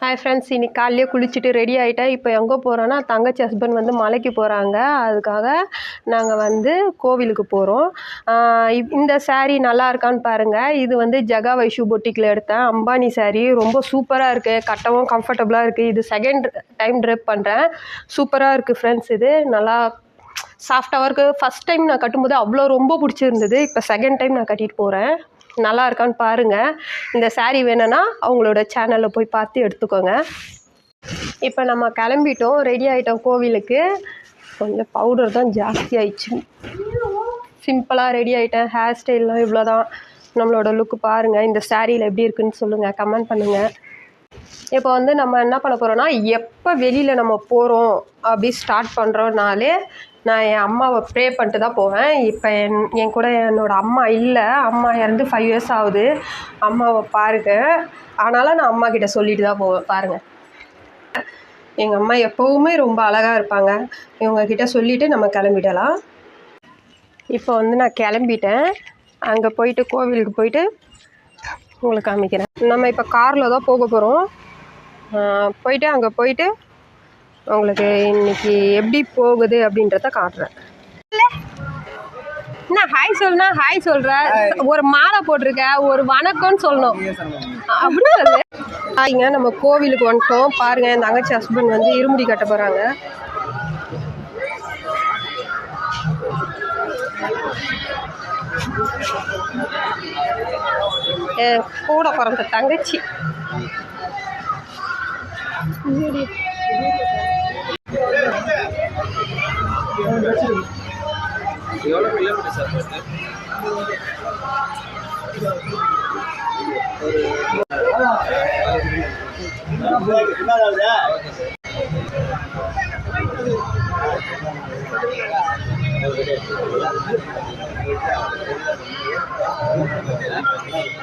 Hi friends இன்னைக்கு காலையிலே குளிச்சுட்டு ரெடி ஆகிட்டேன் இப்போ எங்கே போகிறோன்னா தங்கச்சி ஹஸ்பண்ட் வந்து மலைக்கு போகிறாங்க அதுக்காக நாங்கள் வந்து கோவிலுக்கு போகிறோம் இந்த saree நல்லா இருக்கான்னு பாருங்கள் இது வந்து ஜகா வைஷு பொட்டிக்கில் எடுத்தேன். அம்பானி சேரீ ரொம்ப சூப்பராக இருக்குது கட்டவும் கம்ஃபர்டபுளாக இருக்குது இது செகண்ட் டைம் ட்ரெப் பண்ணுறேன் சூப்பராக இருக்குது ஃப்ரெண்ட்ஸ் இது. நல்லா சாஃப்டாக இருக்குது ஃபஸ்ட் டைம் நான் கட்டும்போது அவ்வளோ ரொம்ப பிடிச்சிருந்தது. இப்போ செகண்ட் டைம் நான் கட்டிட்டு போகிறேன் நல்லா இருக்கான்னு பாருங்கள் இந்த சாரீ வேணும்னா அவங்களோட சேனலில் போய் பார்த்து எடுத்துக்கோங்க. இப்போ நம்ம கிளம்பிட்டோம். ரெடி ஆகிட்டோம் கோவிலுக்கு. கொஞ்சம் பவுடர் தான் ஜாஸ்தி ஆயிடுச்சு. சிம்பிளாக ரெடி ஆகிட்டேன் ஹேர் ஸ்டைல்லாம் இவ்வளோ தான் நம்மளோட லுக்கு பாருங்கள் இந்த சாரியில் எப்படி இருக்குன்னு சொல்லுங்கள் கமெண்ட் பண்ணுங்கள் இப்போ வந்து நம்ம என்ன பண்ண போகிறோன்னா எப்போ வெளியில் நம்ம போகிறோம் அப்படி ஸ்டார்ட் பண்ணுறோன்னாலே நான் என் அம்மாவை ப்ரே பண்ணிட்டு தான் போவேன். இப்போ என் என் கூட என்னோடய அம்மா இல்லை. அம்மா இறந்து ஃபைவ் இயர்ஸ் ஆகுது. அம்மாவை பாருங்க. ஆனாலும் நான் அம்மா கிட்ட சொல்லிட்டு தான் போவேன். பாருங்கள் எங்கள் அம்மா எப்போவுமே ரொம்ப அழகாக இருப்பாங்க. இவங்கக்கிட்ட சொல்லிவிட்டு நம்ம கிளம்பிடலாம். இப்போ வந்து நான் கிளம்பிட்டேன். அங்கே போயிட்டு கோவிலுக்கு போயிட்டு உங்களுக்கு காமிக்கிறேன். நம்ம இப்போ காரில் தான் போக போகிறோம் போயிட்டு அங்கே போயிட்டு உங்களுக்கு இன்னைக்கு எப்படி போகுது அப்படின்றத காட்டுறேன். என்ன ஹாய் சொல்லுனா ஹாய் சொல்ற. ஒரு மாலை போட்டிருக்க ஒரு வணக்கம்னு சொல்லணும். அப்படி சொல்லு. ஹாய்ங்க நம்ம கோவிலுக்கு வந்துட்டோம். பாருங்க என் தங்கச்சி ஹஸ்பண்ட் வந்து இருமுடி கட்ட போறாங்க. கூட பிறந்த தங்கச்சி Thank.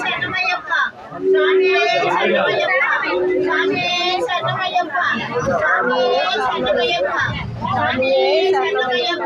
சரணமையப்பா சாமியே சரணமையப்பா சாமியே சரணமையப்பா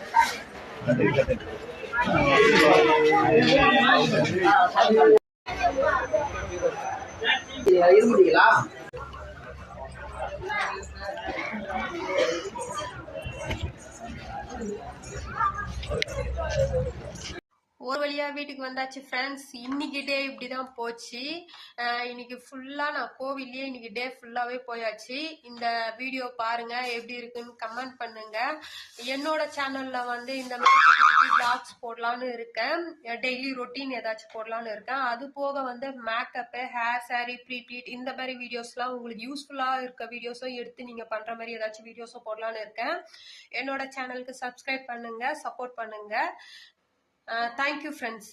ஒரு வழியாக வீட்டுக்கு வந்தாச்சு ஃப்ரெண்ட்ஸ் இன்னைக்கு டே இப்படி தான் போச்சு இன்னைக்கு ஃபுல்லாக நான் கோவில்லையே இன்னைக்கு டே ஃபுல்லாகவே போயாச்சு. இந்த வீடியோ பாருங்க எப்படி இருக்குன்னு கமெண்ட் பண்ணுங்க. என்னோட சேனலில் வந்து இந்த மாதிரி பிளாக்ஸ் போடலான்னு இருக்கேன். டெய்லி ரொட்டீன் ஏதாச்சும் போடலான்னு இருக்கேன். அது போக வந்து மேக்கப்பு ஹேர் சாரி ப்ரீட்ரீட் இந்த மாதிரி வீடியோஸ்லாம் உங்களுக்கு யூஸ்ஃபுல்லாக இருக்க வீடியோஸும் எடுத்து நீங்கள் பண்ணுற மாதிரி ஏதாச்சும் வீடியோஸும் போடலான்னு இருக்கேன். என்னோட சேனலுக்கு சப்ஸ்கிரைப் பண்ணுங்க சப்போர்ட் பண்ணுங்க. Thank you friends